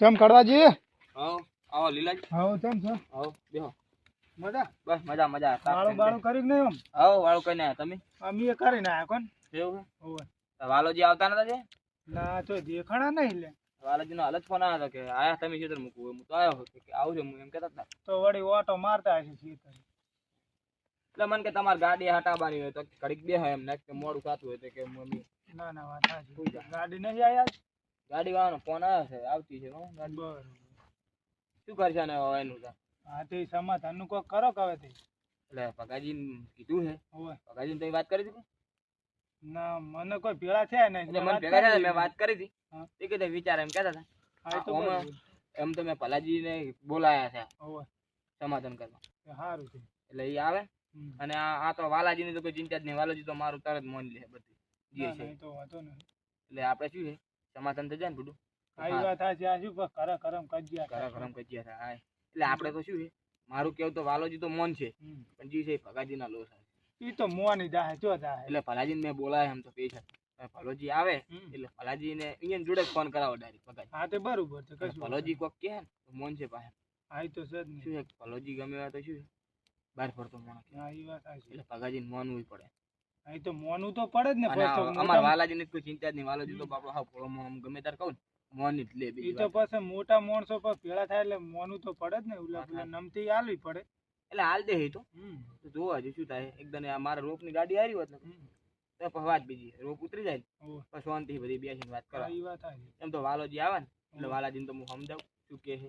ચમ કડવાજી? આવો આવો લીલાજી. આવો ચમ છો? આવો બેહો. મજા? બસ મજા મજા. બાળું બાળું કરી નહીં આમ આવો વાળું કઈ ના તમે? અમે કરીને આયા કોણ? એવું છે વાલોજી આવતા નતા જે? ના તો દેખાણા નહીં લે. વાલોજી નો હાલત ફોન આવ્યો કે આયા તમે ખેતર મૂકવું? હું તો આવ્યો હતો કે આવજો હું એમ હતા. તો વળી ઓટો મારતા હશે ખેતર એટલે મને કે તમારે ગાડી હટાવવાની હોય તો ઘડીક બે એમ ને કે મોડું થતું હોય તો કે મમ્મી ના ના વાત સાચી ગાડી નહીં આયા ગાડી વાળાનો ફોન આવ્યો છે આવતી છે ગાડી. શું કરશે ને હવે એનું તો? હા તો સમાધાનનું કોક કરો કે હવે તે? એટલે પગાજી કીધું છે. પગાજી તમે વાત કરી હતી ના મને કોઈ ભેળા છે નહીં. એટલે મને ભેગા થયા મેં વાત કરી હતી એ કીધે વિચાર એમ કહેતા હતા. બરોબર. એમ તો મેં ભલાજીને બોલાયા છે. સમાધાન કરવા. સારું છે. એટલે એ આવે. અને આ આ તો વાલાજીની તો કોઈ ચિંતા જ નહીં. વાલાજી તો મારું તરત મોન લે બધું. જે છે. એટલે આપણે શું છે? સમાધાન થઈ જાય ને બધું આ વાત આ શું કરા કરમ કજિયા કરા કરમ કજિયા થાય. હા. એટલે આપણે તો શું છે? મારું કેવું તો વાલોજી તો મોન છે. પણ જી છે ભગાજી ના લોસ ઈ તો મોની દાહે જો દાહે એટલે ભલાજીને મેં બોલાય એમ તો પૈસા ભલોજી આવે એટલે ભલાજી ને અહીંયા જોડે ફોન કરાવો ડાયરેક્ટ ભગાજી. હા તો બરોબર છે કશું ભલોજી કોક કે ને તો મોન છે પાસે હા તો સર શું છે ભલોજી ગમે તો શું બહાર ફરતો મોણ હા ઈ વાત છે એટલે ભગાજીને મોનવું પડે. હા તો મોનું તો પડે જ ને અમારા મોટા વાલાજીને કોઈ ચિંતા જ નહીં વાલાજી તો બાપડો હાવ ફોળો મોમ ગમે તાર કહું ને મોની જ લે ઈ તો વાત. પછી મોટા માણસો પર પેળા થાય એટલે મોનું તો પડે જ ને ઉલા પેલા હા. આલવી પડે. એટલે હાલ દે એ તો. તો જોવા જો શું થાય. એકદમ આ મારા રોપની ગાડી આવી હોત ને તો પછી વાત બીજી રોપ ઉતરી જાય ને. પછી શાંતિ બધી બેસીને વાત કરો એ વાત એમ તો વાલોજી આવે ને એટલે વાલાજી તો હું સમજાવું શું કે છે.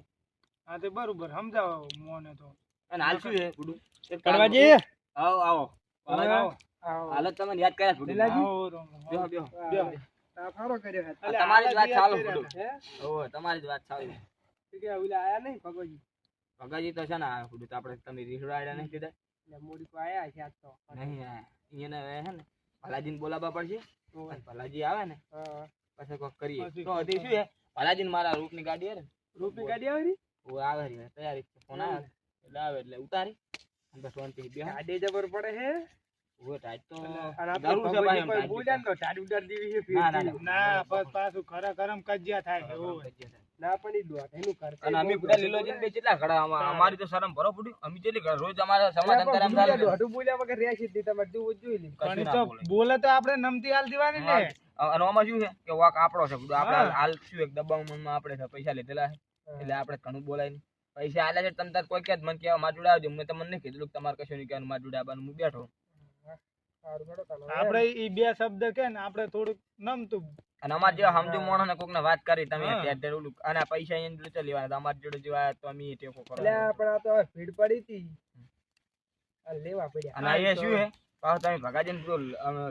હા તે બરોબર સમજાવો મોને તો. અને હાલ શું છે ગુડુ? એક કામ કડવાજી કરો. આવો. આવો. વાલાજી, હાલ જ તમને યાદ કર્યા છોડી આવો બેહો આવો. બેહો બેહો. આ તમારી જ વાત ચાલુ હે? ઓ તમારી જ વાત ચાલુ. ભગાજી તો છે ને આ ગુડુ તો આપણે તમે રીહડાડ્યા નહીં કીધા. નહીં આ એને હવે હે ને ભલાજીને બોલાવવા પડશે. ભલાજી આવે ને પછી કોક કરીએ. તો હજી શું હે? ભલાજીને મારા રૂપની ગાડી હે ને. ની ગાડી આવી ઓ આવે છે તૈયારી ફોન આવે. એટલે આવે એટલે ઉતારી. અંદર શાંતિ બે ગાડી જબર પડે હે. અમારી તો શરમ ભરો પડ્યું અમે ખડા રોજ અમારે સમાધાન બોલે. તો આપણે નમતી હાલ દેવાની ને. આમાં શું છે? કે વાક આપણો છે આપડે હાલ શું એક દબાવ મનમાં આપણે પૈસા લીધેલા છે. એટલે આપણે ઘણું બોલાય નહીં. પૈસા આલે છે તમે તાર કોઈ કે મને કેવા માં જોડાવજો મેં તમને નહીં કીધું તમારે કશું નહીં કહેવાનું માં જોડાવવાનું હું બેઠો. આપણે ઈ બે શબ્દ કે ને આપણે થોડુંક નમતું. અને અમાર જેવા સમજુ માણસ ને કોક ને વાત કરી તમે અત્યારે ઓલું અને પૈસા એને જોડે ચાલી લેવાના અમાર જોડે જો આયા તો અમે ટેકો કરો. લેવા પડ્યા. અને અહીંયા શું હે પાછો તમે ભગાજી ને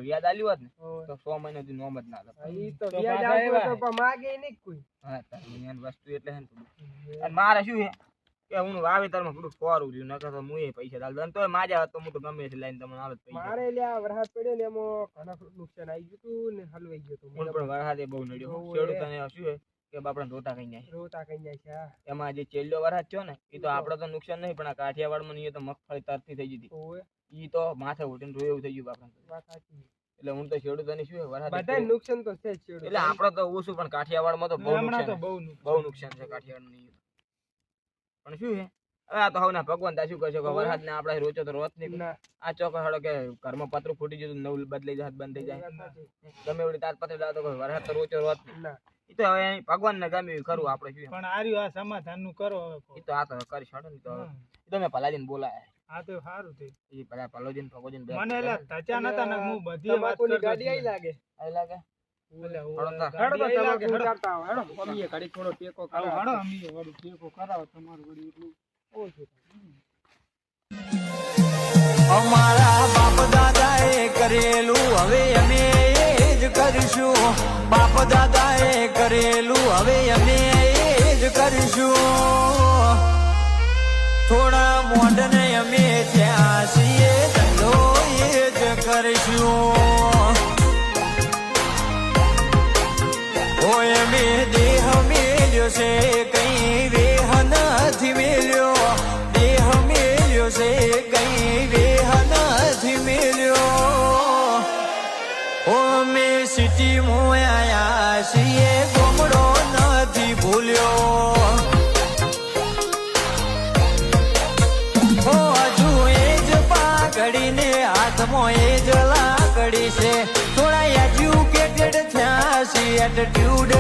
વ્યાજ આલ્યું હોત ને તો સો મહિના સુધી નોમ જ ના લે તો વ્યાજ આવતું તો હા વસ્તુ એટલે છે ને મારે શું છે? કે હું વાવેતરમાં થોડું ફોરું રહ્યું નકર તો હું પૈસા દાલ દઉં તો માજા તો હું તો ગમે છે લઈને તમને આવે પૈસા. મારે લ્યા વરસાદ પડ્યો ને એમાં ઘણા નુકસાન આવી ગયું તું ને હલવાઈ ગયો તું પણ વરસાદે બહુ નડ્યો છેડું તને શું હે કે બાપડા રોતા કઈ જાય. રોતા કઈ જાય છે એમાં જે છેલ્લો વરસાદ થયો ને એ તો આપણે તો નુકસાન નહીં પણ આ કાઠિયાવાડમાં ને તો મગફળી તરતી થઈ ઓવે, ઈ તો માથે ઉઠીને રોય એવું થઈ ગયું બાપડા વાત સાચી. એટલે હું તો ખેડૂતોને શું વરસાદ બધા નુકસાન તો છે છેડું એટલે આપણે તો ઓછું પણ કાઠિયાવાડમાં તો બહુ નુકસાન બહુ નુકસાન. બહુ નુકસાન છે કાઠિયાવાડનું નહીં પણ શું છે? હવે આ તો હવે ભગવાન તા શું કરશો? કે વરસાદ ને આપણે રોચો તો રોત નહીં આ ચોક હળો કે ઘરમાં પતરું ફૂટી જતું નવું બદલાઈ જાય. બંધ થઈ જાય ગમે એવડી તાર પતરી લાવો તો વરસાદ તો રોચો રોત નહીં. એ તો હવે ભગવાન ને ગમે એવું ખરું આપણે શું પણ આ રહ્યું આ સમાધાનનું કરો હવે એ તો આ તો કરી છોડો ને તો તમે. એ તો મેં બોલાયા. આ તો સારું થયું. એ પેલા ભગોજીને મને એટલે ધચા નતા ને હું બધી વાત ગાડી આઈ લાગે? આઈ લાગે? અમારા બાપ દાદાએ કરેલું હવે અમે એ જ કરીશું. બાપ દાદાએ કરેલું હવે અમે એ જ કરીશું. થોડા મોઢને અમે ત્યાં છીએ ધંધો એ જ કરીશું. છે, કઈ વેહ નથી મેલ્યો, દેહ મેલ્યો છે, કઈ વેહ નથી મેલ્યો. મે સિટી મોયા છીએ, ગોમડો નથી ભૂલ્યો. હજુ એ જ પાઘડીને હાથમાં એ છે. થોડા એજ્યુકેટેડ થયા છે એટીટ્યુડ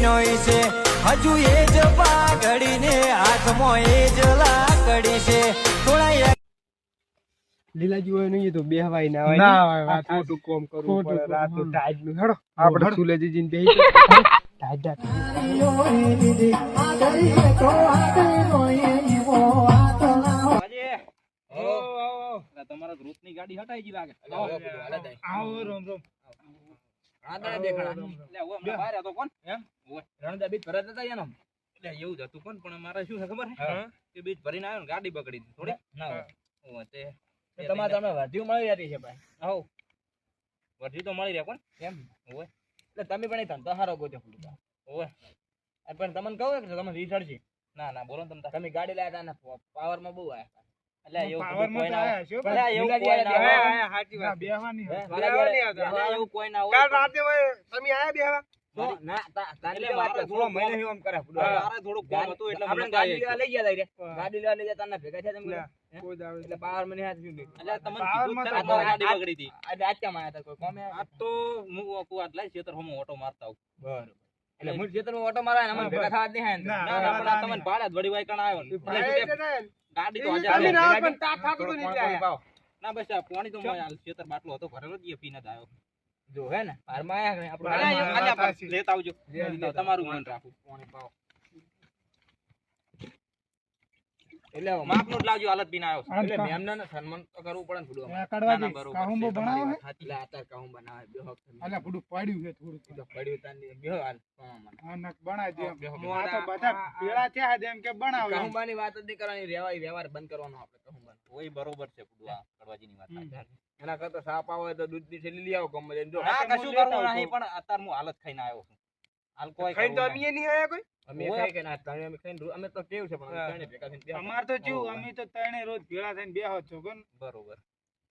ઈનો છે. હજુ એ જ પાઘડીને હાથમાં એ જ લાકડી છે. થોડા લીલાજી હોય નહીં તો બેહવાય ના ના હોય હોય, વાત. ખોટું કોમ કરવું પડે રાતનું ટાઈટનું હેડો આપણે સુલેજી જઈને બેહી ટાઈટ ટાઈટ તમારા ગ્રુપની ગાડી હટાઈ ગઈ લાગે. આવો રોમ રોમ. આ દેખાડા. એટલે હવે હમણાં બહાર હતો કોણ? એમ? રણદા બીજ ભરત હતા એનો. એટલે એવું જ હતું કોણ? પણ મારે શું છે ખબર કે બીજ ભરીને આવ્યો ને ગાડી બગડી થોડી? ના. તે તમારે તમે વર્ધીઓ મળી રહેતી છે ભાઈ. હવ વર્ધી તો મળી રહે કોણ? એમ. હોય એટલે તમે પણ ધંધો સારો ફૂલકા હોય પણ તમને કહું કે તમે રીસડ છે. ના ના બોલો તમે તમે ગાડી લાયા હતા ને પાવરમાં બહુ આયા ખેતર ઓટો મારતા બરોબર. એટલે હું ખેતરમાં ઓટો મારા ભેગા થવા જ નહીં હે ને. તમને ભાડા વળી વાય કણ આવ્યો ગાડી તો આજે. ના પણ થઈને તાપ થાતું હતું થોડું ને એટલે પાણી પાવો. ના બસ આ પાણી તો બાટલો હતો ભરેલો જ પીને આવ્યો. જો હે ને. આયા આપણે આયા. લેતા આવજો. તમારું મન રાખું. પાણી પાવો. એટલે માપનું જ લાવજો હાલત પીને આવ્યો એટલે મેમને ને સન્માન તો કરવું પડે ને થોડું ના, બરોબર કાહુંબો છે, બનાવો? વાત એટલે આતર કાહું બનાવે, બે હક એટલે થોડું પડ્યું છે થોડું થોડું પડ્યું તાની, બે હાલ, હા નક બનાવી દે હું આ તો બધા પેળા છે આ એમ કે બનાવે. કાહુંબાની વાત જ નહીં કરવાની, રેવાય વ્યવહાર બંધ કરવાનો આપણે કાહુંબાનો. ઓય બરોબર છે બધું આ કડવાજીની વાત એના કરતા સાપ આવે તો દૂધની થેલી લઈ આવો ગમે જો હા, કશું કરવું નહીં પણ અત્યારે હું હાલત ખાઈને આવ્યો છું. હાલ કોઈ ખાઈ તો અમે નહીં. આયા કોઈ. અમે કે ના ત્રણે અમે ખાઈને અમે તો કેવું છે પણ અમે ભેગા થઈને અમાર તો ચેવું અમે તો ત્રણે રોજ ભેળા થઈને બેહો છો કોણ? બરોબર.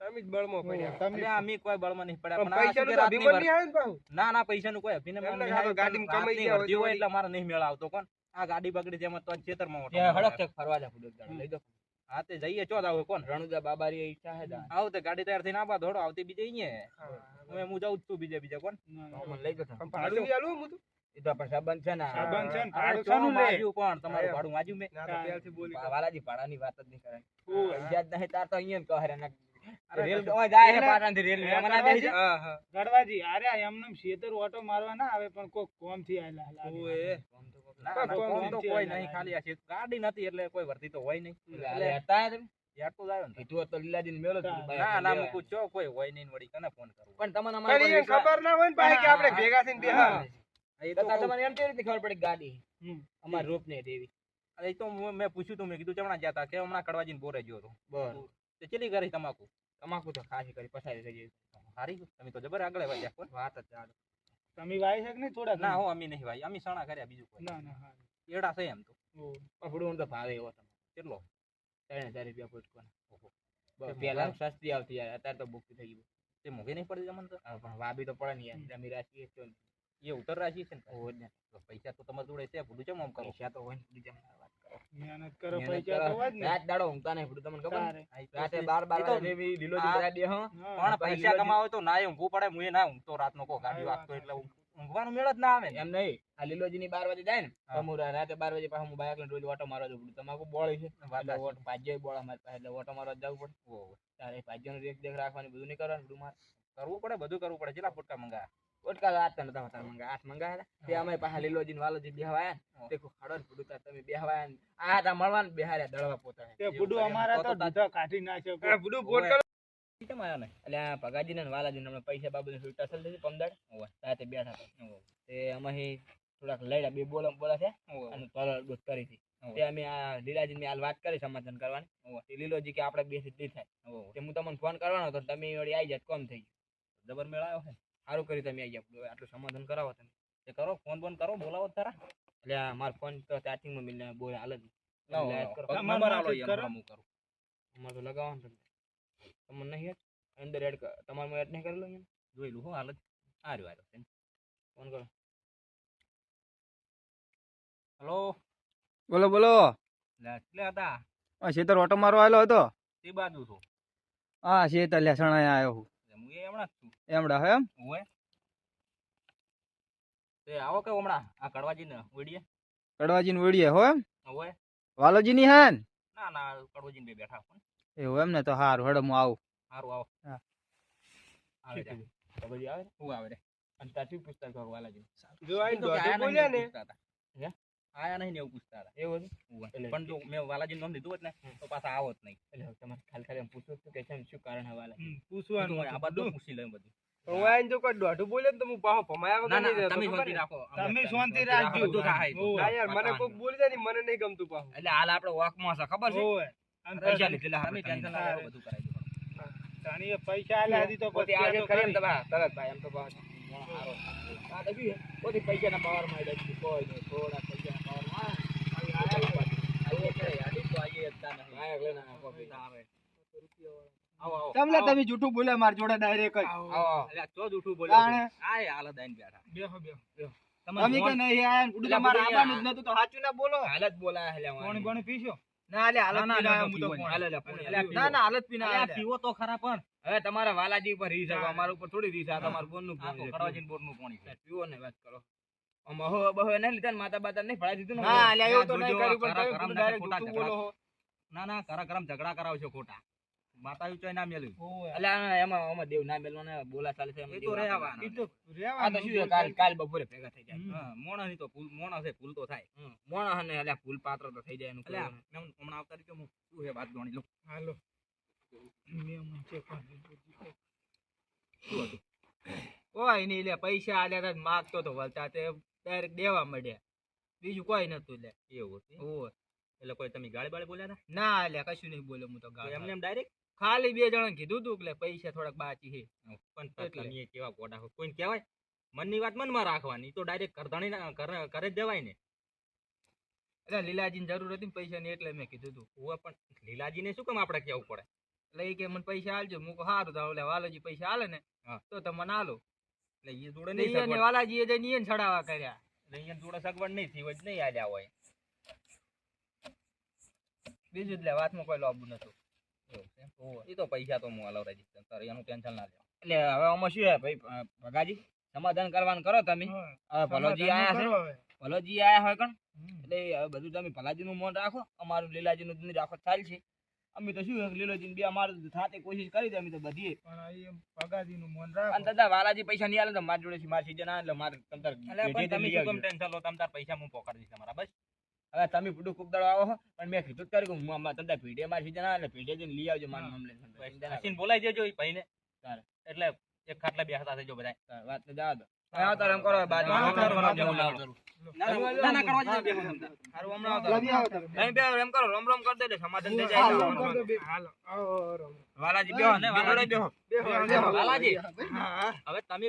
તમે જ બળમાં પડ્યા. તમે અમે કોઈ બળમાં નહીં પડ્યા પણ પણ આ શું પૈસાનું કે તો રાતની અભિમાન નહીં આવે ને પાછું. ના કોઈ નહીં કમાઈ ગયા હોય એટલે મારે નહીં મેળ આવતો કોણ? આ ગાડી બગડી તેમાં તો ખેતરમાં ઓટો હડક આવ્યો. ફરવા જા ફૂડક લઈ દો હા તે જઈએ ચો આવો કોણ? રણુજા બાબારી ઈચ્છા હે જા તે ગાડી તૈયાર થઈને આવા ધોડો આવતી બીજે અહીંયા હવે હું જાઉં જ છું બીજે બીજે કોણ? લઈ જતા ભાડું આલું હું તો. એ તો પણ છે ને. સંબંધ છે ને, ભાડું ચો લે? પણ તમારું ભાડું માજ્યું મેં ના બોલી વાલાજી ભાડાની વાત જ નહીં કરે ઓય. નહીં તાર તો અહીંયા કહે રે રેલ જાય છે એટલે- પાટણથી રેલ એટલે એમાં ના બેસી જા. હા હા ગડવાજી અરે એમને શેતર ઓટો મારવા ના આવે પણ કોક કોમથી આયેલા લાગે. કોઈ કોમ કોમ તો નથી કોઈ નહીં ખાલી આ ગાડી નથી એટલે કોઈ વર્તી તો હોય નહીં. એટલે હતા તમે? તો આવ્યો ને. કીધું તો લીલાજીને મેલો જ ના, કીધું, ના ના મૂકું. છો કોઈ હોય નહીં ને વળી કને ફોન કરો. પણ તમને પણ અમારા એને ખબર ના હોય ને પાછી કે આપણે ભેગા થઈને બેહા. તમને એમ કેવી રીતે ખબર પડી ગાડી? અમાર રૂપ ને દેવી. અરે એ તો હું- મેં પૂછ્યું તું મેં કીધું ચમણા જતા કે હમણાં કડવાજીને બોરે ગયો હતો. બરોબર. તે ચેલી કરી તમાકુ? તમાકુ તો ખાસી કરી પસારી થઈ હારી તમે તો જબર આગળ વાગ્યા વાત જ ચાલો. તમે વાય છે કે નહીં? થોડા ના હો અમે નહીં ભાઈ અમે સણા કર્યા બીજું કોઈ. ના ના એડા છે એમ તો. ઓય. તો ભાવે એવો તમે કેટલો? ત્રણ હજાર રૂપિયા ફૂટકો પેલા સસ્તી આવતી યાર. અત્યારે તો બુક થઈ ગયું તે મોંઘી નહીં પડતી તમને તો? પણ વાબી તો પડે નહીં યાર. જમી રાખીએ તો એ ઉતર રાખી છે ને ને. પૈસા તો તમારા જોડે છે ભૂલું ચમ આમ કરો? પૈસા તો હોય ને ચમ વાત કરો. મહેનત કરો પૈસા તો હોય ને. રાત દાડો ઊંઘતા નહીં ભૂલું તમને ખબર રાતે બાર બાર એ તો- વાગે એવી લીલો દીકરા દે હં. પણ પૈસા કમાવો તો ના ઊંઘવું પડે હું એ ના ઊંઘતો રાતનો કો ગાડી વાગતો એટલે ઊંઘ- ઊંઘવાનો મેળ જ ના આવે એમ નહીં. આ લીલોજી ની બાર વાગે જાય ને અમુર હું રાતે બાર વાગે પાછું હું બાઇક લઈને રોજ ઓટો મારવા જવું તમાકુ બોળી છે? એટલે ઓટો ભાજ્ય બોળા મારે પાસે એટલે ઓટો મારવા જવું પડે. તારે ભાજ્યનો રેખ દેખ રાખવાની બધું નહીં કરવાનું બધું મારે. કરવું પડે બધું કરવું પડે. કેટલા ફોટકા મંગા ફોટકા આઠ તને તમે તાર મંગા આઠ મંગા હતા. તે અમે પાછા લીલોજી ને વાલોજી બેહવાયા તે ખડો ને બધું તાર તમે બેહવાયા આ હતા મળવા ને બેહાર્યા દળવા પોતા તે બુડુ અમારા તો દીધા કાઢી નાખ્યો ભૂડું ફોન કરો. કેમ આયા ને એટલે ભગાજી ને વાલાજી ને પૈસા બાબુ છૂટા થયેલ છે પમદાડ રાતે બેઠા હતા. તે અમે થોડાક લડ્યા બે બોલમ બોલા છે અને પરળ દોસ્ત કરી હતી. તે અમે આ લીલાજી ની હાલ વાત કરી સમાધાન કરવાની. તે લીલોજી કે આપણે બે સિદ્ધિ થાય. તે હું તમને ફોન કરવાનો હતો તમે વળી આવી જાત કોમ થઈ ગયું. ડબલ મેળ આવ્યો છે સારું કરી તમે આવી જાવ આટલું સમાધાન કરાવો તમે. તે કરો ફોન બોન કરો બોલાવો તારા. એટલે મારો ફોન તો ચાર્જિંગમાં મિલને બોલ હાલ જ. નંબર આલો કરો. અમારે તો લગાવવાનું તમને તમને નહીં અંદર એડ તમારે એડ નહીં કરેલો અહીંયા? લઉં હો હાલ જ. આર્યો આર્યો ફોન કરો. હલો? બોલો બોલો. એટલે હતા. આ શેતર ઓટો મારવા આવેલો હતો? તે બાજુ છું. હા શેતર લે સણાય આવ્યો હું. હું એ હમણાં છું. એમડા હે એમ? તે આવો કે હમણાં? આ કડવાજી ને ઓડીએ કડવાજી ને હો વાલોજી ની હાન ના ના કડવાજી બે બેઠા એવું એમ ને તો હારું હેડો હું આવું. સારું આવો. હા. આવે જા. કડવાજી આવે હું આવે રે. અને તારથી પૂછતા કરો વાલાજી જો આઈ તો કે આયા બોલ્યા ને. આયા નહીં ને એવું પૂછતા હતા. એવું હતું? પણ જો મેં વાલાજી નામ દીધું હોત ને તો પાછા આવો જ નહીં. એટલે તમારે ખાલી ખાલી એમ પૂછવું કે છે શું કારણ હે વાલાજી? હમ, પૂછવાનું આ બધું. પૂછી લઉં બધું. હું આઈને જો કોઈ દોઢું બોલે ને તો હું પાછો ભમાયા વગર નહીં તમે શાંતિ રાખો. તમે શાંતિ રાખજો. બધું થાય તો. હોવે. ના યાર મને કોઈ બોલી જાય ને મને નહીં ગમતું પાછું. એટલે હાલ આપણે વોકમાં છે ખબર છે? પૈસા પછી લીધેલા તમે ટેન્શન ના બધું કરાવી દો તાણીએ પૈસા આલ્યા હતી તો પછી આજે આ તો કરી એમ કરી. તો બા તરત ભાઈ એમ તો બા આ તો શું છે? પૈસાના પાવરમાં આવી જાય કોઈ નહીં થોડા પૈસાના તમને તમે જૂઠું બોલે મારી જોડે ડાયરેક્ટ જ આવો, આવો. એટલે આ જૂઠું બોલે. આય હાલ જ બેઠા. બેહો, બેહો. તમે કે નહીં આયા એટલે તમારે આવવાનું જ. નતું તો સાચું ના બોલો હાલ જ બોલાય એટલે કોણ કોણ પીશો? ના હાલે હાલત ના, હું તો. હાલે, હાલે. ના ના હાલત પીને અલ્યા, આયા પીવો તો ખરા પણ હવે તમારા વાલાજી ઉપર રીસ અમારા ઉપર થોડી રીસ આ તમારું બોનનું કરવા જઈને છે. નું પાણી પીવો ને વાત કરો બહો લીધા ને માતા બાતા નહીં ભરાઈ દીધું ના અલ્યા એવું તો નહીં કર્યું પણ કરા તમે ના. બોલો ના ના કરા કરમ ઝઘડા કરાવશો ખોટા. માતા વિચોય ના મેલ્યું. એટલે એમાં દેવ ના મેલવાને બોલા ચાલે છે એ તો ના એ તો આ તો શું કાલ કાલ બપોરે ભેગા થઈ જાય. હા, મોણસની તો ભૂલ મોણસ છે ભૂલ તો થાય મોણસ ને અલ્યા ફૂલ પાત્ર તો થઈ જાય એનું અલ્યા, કોઈ હમણાં આવતા રહ્યો હું શું છે વાત ગણી લો. હાલો. મેં મને કરી નહીં લે પૈસા આલ્યા તા માગતો તો વળતા તે ડાયરેક્ટ દેવા મળ્યા બીજું કોઈ નતું લે. એવું હતું એટલે કોઈ તમે ગાળી બાળી બોલ્યા ના લે કશું નહીં બોલ્યો હું તો ગાળ એમને એમ ડાયરેક્ટ ખાલી બે જણા કીધું તું કે પૈસા થોડાક બાકી છે. પણ એટલે. તમે કેવા ગોડા હો. કોઈને કહેવાય? મનની વાત મનમાં રાખવાની. તો ડાયરેક્ટ કરધાણી કરે જ દેવાય ને. એટલે લીલાજીની જરૂર હતી ને પૈસાની એટલે મેં કીધું તું. હું પણ લીલાજીને શું કામ આપણે કહેવું પડે? એટલે એ કે મને પૈસા આલજો હું સારું તો ઓલે વાલાજી પૈસા આલે ને તો તમને આલો. એટલે એ જોડે નહીં ઈ અને સગવડ. વાલાજીએ જઈને એને છડાવા કર્યા. એટલે જોડે સગવડ નહીં થઈ હોય નહીં આલ્યા હોય. બીજું એટલે વાતમાં કોઈ લોબું નતું એ તો પૈસા તો હું હલાવ રજિસ્ટર તારે એનું ટેન્શન ના લેવા એટલે હવે આમાં શું હે ભાઈ ભગાજી સમાધાન કરવાનું કરો તમે. હવે ભલોજી આયા છે. ભલોજી આયા હોય કણ? એટલે હવે બધું તમે ભલાજીનું મન રાખો અમારું લીલાજીનું તમે રાખો ચાલ છે અમે તો શું લીલોજી બે અમારે સાથે કોશિશ કરી દે અમે તો બધી પણ આ એમ પગાજીનું મન અને દાદા વાલાજી પૈસા નહીં આલે તો મારી જોડે મારી સીઝન આવે એટલે મારે તમતાર એટલે તમે શું કેમ ટેન્શન લો તમતાર પૈસા હું પોકાડી દઈશ તમારા બસ. હવે તમે પૂડું ખૂબ દાડો આવો પણ મેં કીધું જ કર્યું કે હું આમાં તમને ભીડે મારી સીઝન આવે એટલે ભીડે જઈને લઈ આવજો મારા મામલે. બોલાઈ દેજો એ ભાઈને. એટલે એક ખાટલા બેસતા જો બધા વાત તો જવા દો. એમ કરો બાજુ ના, કરું. કરવા બેહો હારું હમણાં આવતા એમ રોમ રમ કરી દે સમાધાન થઈ જાય. હાલો, હાલો, બે- હાલો, આવો, આવો, વાલાજી બેહો ને વાલાજી. બેહો. બેહો, બેહો, બેહો. વાલાજી. હવે તમે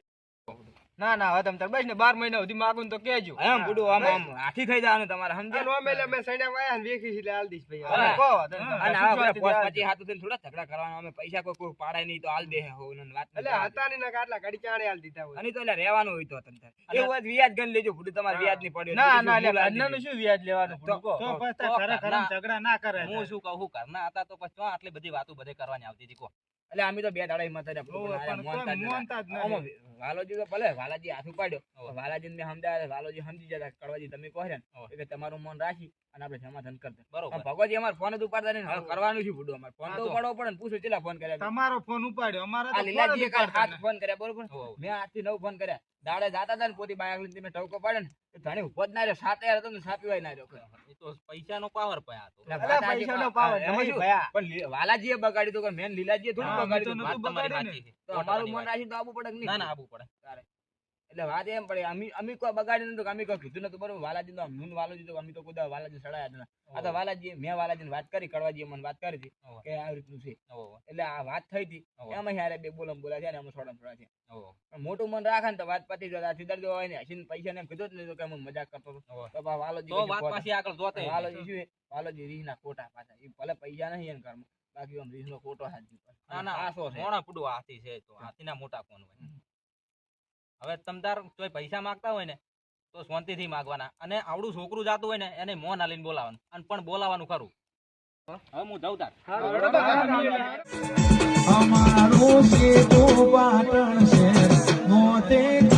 ના ના હવે તમે તાર બસ ને બાર મહિના સુધી માગું તો કેજો એમ બુડું આમ આમ. હાથી થઈ જવાનું તમારે સમજે નો મેલે મે સણ્યા વાયા ને વેખી એટલે હાલ દઈશ ભાઈ. હવે કો અને આ પોસ પછી હાથ ઉઠીને થોડા ઝઘડા કરવાનો અમે પૈસા કોઈ કોઈ પાડાય નહીં તો હાલ દે હો ને વાત એટલે હતા ને ના કાટલા ઘડી ચાણે હાલ દીધા હોય. અને તો એટલે રહેવાનું હોય તો તમને એવું વાત વ્યાજ ગણ લેજો ભૂડું તમારે વ્યાજ નહીં પડ્યો ના ના એટલે આજનાનું શું વ્યાજ લેવાનું તો પછી ખરા ખરા ઝઘડા ના કરે હું શું કહું ઘરના હતા તો પછી આટલી બધી વાતો બધે કરવાની આવતી હતી કહો. એટલે અમે તો બે દાડા હિંમત. વાલોજી તો ભલે વાલાજી હાથ ઉપાડ્યો વાલાજી ને સમજાય વાલોજી સમજી જતા કડવાજી તમે કહો ને કે તમારું મન રાખી અને આપણે સમાધાન કરતા બરોબર. ભગવાજી અમારે ફોન જ ઉપાડતા નહીં હવે કરવાનું છે ભૂડું અમારે? ફોન તો તો. ઉપાડવો પડે પૂછો ચેલા ફોન કર્યા તમારો ફોન ઉપાડ્યો અમારા લીલાજી હાથ ફોન કર્યા બરોબર. મેં આઠથી નવ ફોન કર્યા. દાડે જાતા હતા ને પોતી બાયક લઈને તમે ટવકો પાડે ને ધણી ઊભો જ ના રહ્યો સાતે યાર તમને સાપી ના રહ્યો. તો પૈસાનો પાવર પયા આજે પૈસાનો પાવર પણ વાલાજીએ બગાડ્યું તો કે મેન લીલાજીએ થોડું તો બગાડ્યું. તો અમારું મન રાખી તો આવવું પડે ના ના આવવું પડે. એટલે વાત એમ પડે અમે અમે કોઈ બગાડી નતું અમી કોઈ કીધું નતું બરોબર? વાલાજી નો નૂન વાલાજી તો અમે તો કુદા વાલાજી સડાયા હતા આ તો વાલાજી મેં વાલાજીને વાત કરી કડવાજી મને વાત કરી હતી કે આવી રીતનું છે. એટલે આ વાત થઈ હતી. એમાં યારે બે બોલમ બોલા છે ને એમાં થોડા થોડા છે. મોટું મન રાખે ને તો વાત પતી જાય. સીધા જો હોય ને હસીને પૈસા ને કીધું જ નહીં તો કે હું મજાક કરતો હતો. તો વાલોજી તો વાત પાછી આગળ જોતે વાલોજી શું વાલોજી રીહ ના ખોટા પાછા. એ ભલે પૈસા નહીં એને ઘરમાં. બાકી આમ રીહનો ખોટો હાથ ના ના. આસો છે. મોણા પુડું હાથી છે તો. હાથીના મોટા કોણ હોય? હવે તમતાર તોય પૈસા માંગતા હોય ને તો શાંતિથી માંગવાના. અને આવડું છોકરું જાતું હોય ને એને મોં હાલીને બોલાવાનું અને પણ બોલાવાનું ખરું. હવે હું જાઉં તાર. અમારો છે તો. પાટણ છે